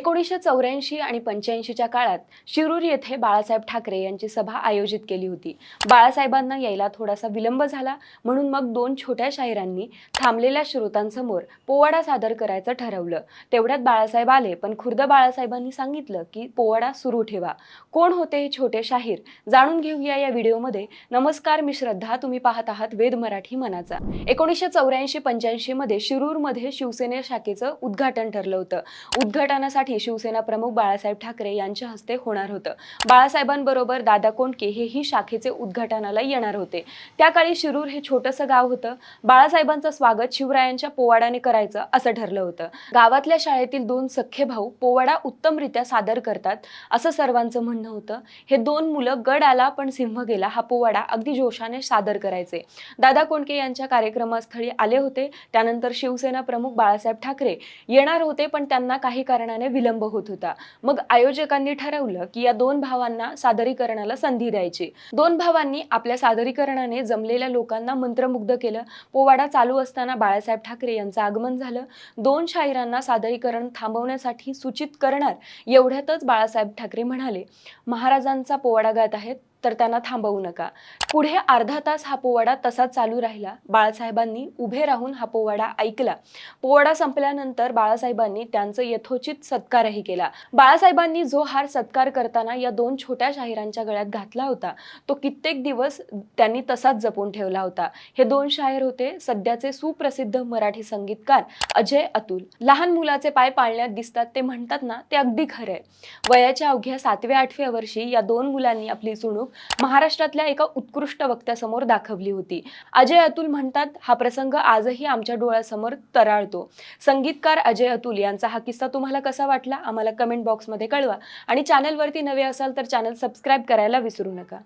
एकोणीसशे चौऱ्याऐंशी आणि पंच्याऐंशीच्या काळात शिरूर येथे बाळासाहेब ठाकरे यांची सभा आयोजित केली होती. बाळासाहेबांना यायला थोडासा विलंब झाला म्हणून मग दोन छोट्या शाहिरांनी थांबलेल्या श्रोतांसमोर पोवाडा सादर करायचं ठरवलं. तेवढ्यात बाळासाहेब आले पण खुर्द बाळासाहेबांनी सांगितलं की पोवाडा सुरू ठेवा. कोण होते हे छोटे शाहीर? जाणून घेऊया या व्हिडिओमध्ये. नमस्कार मी श्रद्धा. तुम्ही पाहत आहात वेद मराठी मनाचा. एकोणीसशे चौऱ्याऐंशी पंच्याऐंशी मध्ये शिरूरमध्ये शिवसेने शाखेचं उद्घाटन ठरलं होतं. उद्घाटनासाठी शिवसेना प्रमुख बाळासाहेब ठाकरे यांच्या हस्ते होणार होतं. बाळासाहेबांबरोबर दादा कोंडके हेही शाखेचे उद्घाटनाला येणार होते. त्या काळी शिरूर हे छोटंसं गाव होतं. बाळासाहेबांचं स्वागत शिवरायांच्या पोवाड्याने करायचं असं ठरलं होतं. गावातल्या शाळेतील दोन सख्खे भाऊ पोवाडा उत्तमरित्या सादर करतात असं सर्वांचं म्हणणं होतं. हे दोन मुलं गड आला पण सिंह गेला हा पोवाडा अगदी जोशाने सादर करायचे. दादा कोंडके यांच्या कार्यक्रमास्थळी आले होते. त्यानंतर शिवसेना प्रमुख बाळासाहेब ठाकरे येणार होते पण त्यांना काही कारणाने विलंब होत होता. मग आयोजकांनी ठरवलं की या दोन भावांना सादरीकरणाला संधी द्यायची. दोन भावांनी आपल्या सादरीकरणाने जमलेल्या लोकांना मंत्रमुग्ध केलं. पोवाडा चालू असताना बाळासाहेब ठाकरे यांचं आगमन झालं. दोन शाहिरांना सादरीकरण थांबवण्यासाठी सूचित करणार एवढ्यातच बाळासाहेब ठाकरे म्हणाले महाराजांचा पोवाडा गात आहेत तर त्यांना थांबवू नका. पुढे अर्धा तास हा पोवाडा तसाच चालू राहिला. बाळासाहेबांनी उभे राहून हा पोवाडा ऐकला. पोवाडा संपल्यानंतर बाळासाहेबांनी त्यांचं यथोचित सत्कारही केला. बाळासाहेबांनी जो हार सत्कार करताना या दोन छोट्या शाहिरांच्या गळ्यात घातला होता तो कित्येक दिवस त्यांनी तसाच जपून ठेवला होता. हे दोन शाहीर होते सध्याचे सुप्रसिद्ध मराठी संगीतकार अजय अतुल. लहान मुलाचे पाय पाळण्यात दिसतात ते म्हणतात ना ते अगदी खरं आहे वयाच्या अवघ्या सातव्या आठव्या वर्षी या दोन मुलांनी आपली चुणूक महाराष्ट्रातल्या एका उत्कृष्ट वक्त्यासमोर दाखवली होती. अजय अतुल म्हणतात हा प्रसंग आजही आमच्या डोळ्यासमोर तराळतो. संगीतकार अजय अतुल यांचा हा किस्सा तुम्हाला कसा वाटला? आम्हाला कमेंट बॉक्समध्ये कळवा. आणि चॅनलवरती नवे असाल तर चॅनल सबस्क्राईब करायला विसरू नका.